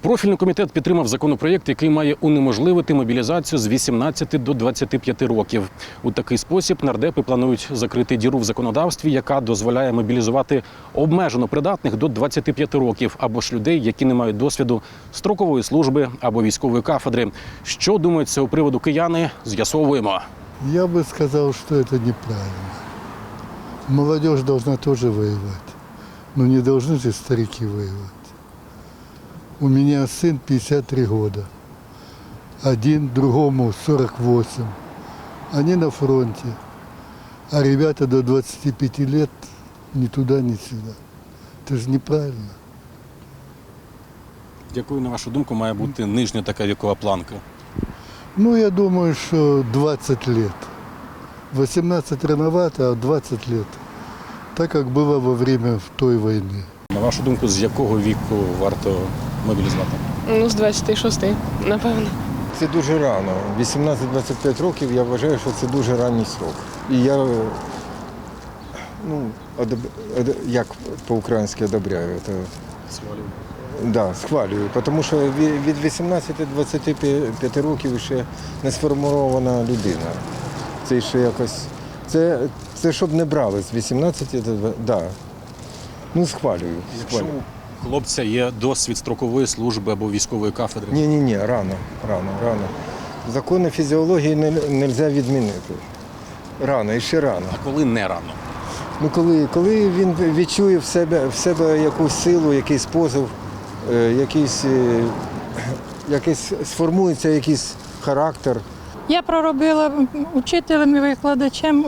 Профільний комітет підтримав законопроєкт, який має унеможливити мобілізацію з 18 до 25 років. У такий спосіб нардепи планують закрити діру в законодавстві, яка дозволяє мобілізувати обмежено придатних до 25 років або ж людей, які не мають досвіду строкової служби або військової кафедри. Що думають з цього приводу кияни? З'ясовуємо. Я бы сказал, что это неправильно. Молодежь должна тоже воевать. Но не должны же старики воевать. У меня сын 53 года. Один, другому 48. Они на фронте. А ребята до 25 лет ни туда, ни сюда. Это же неправильно. Якою, на вашу думку, має бути нижня така вікова планка? Ну, я думаю, что 20 лет. 18 рановато, а 20 лет. Так, как было во время той войны. На вашу думку, з якого віку варто мобілізувати? Ну, з 26, напевно. Це дуже рано. 18-25 років я вважаю, що це дуже ранній срок. І я ну, одоб... як по-українськи одобряю, це, да, схвалюю. Тому що від 18-25 років ще не сформована людина. Це ще якось. Це, це щоб не брали з 18 до 20. Да. Ну, схвалюю. Якщо схвалюю. Хлопця є досвід строкової служби або військової кафедри, Ні, ні, ні, рано, рано, рано. Закони фізіології не можна відмінити. Рано, і ще рано. а коли не рано? Ну коли, коли він відчує в себе, в себе якусь силу, якийсь позов, е, якийсь, е, якийсь сформується якийсь характер. Я проробила учителем і викладачем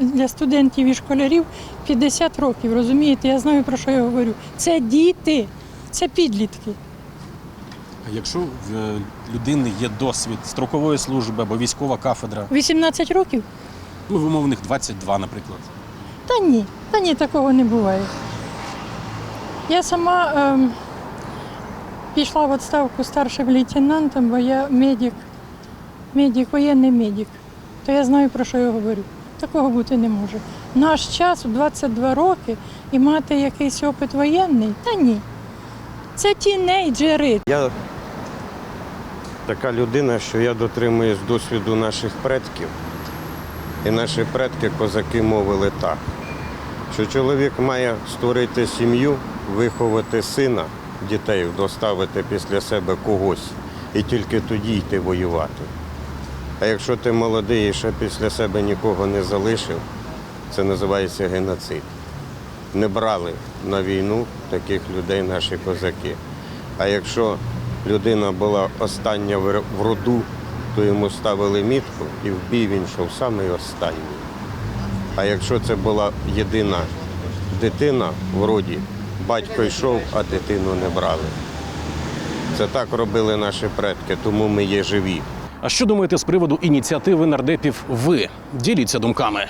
е, для студентів і школярів 50 років. Розумієте, я знаю про що я говорю. Це діти, це підлітки. А Якщо в е, людини є досвід строкової служби або військова кафедра, 18 років? ну в умовних 22, наприклад. Та ні, та ні, такого не буває. Я сама ем, пішла в відставку старшим лейтенантом, бо я медик, медик, воєнний медик. То я знаю, про що я говорю. Такого бути не може. Наш час в 22 роки і мати якийсь опит воєнний, та ні. Це тінейджери, Я така людина, що я дотримуюсь досвіду наших предків. І наші предки козаки мовили так, що чоловік має створити сім'ю, виховати сина, дітей, доставити після себе когось і тільки тоді йти воювати. А якщо ти молодий і ще після себе нікого не залишив, це називається геноцид. Не брали на війну таких людей наші козаки. А якщо людина була остання в роду, то йому ставили мітку і в бій він йшов самий останній. А якщо це була єдина дитина в роді, батько йшов, а дитину не брали. Це так робили наші предки, тому ми є живі. А що думаєте з приводу ініціативи нардепів ви? Діліться думками.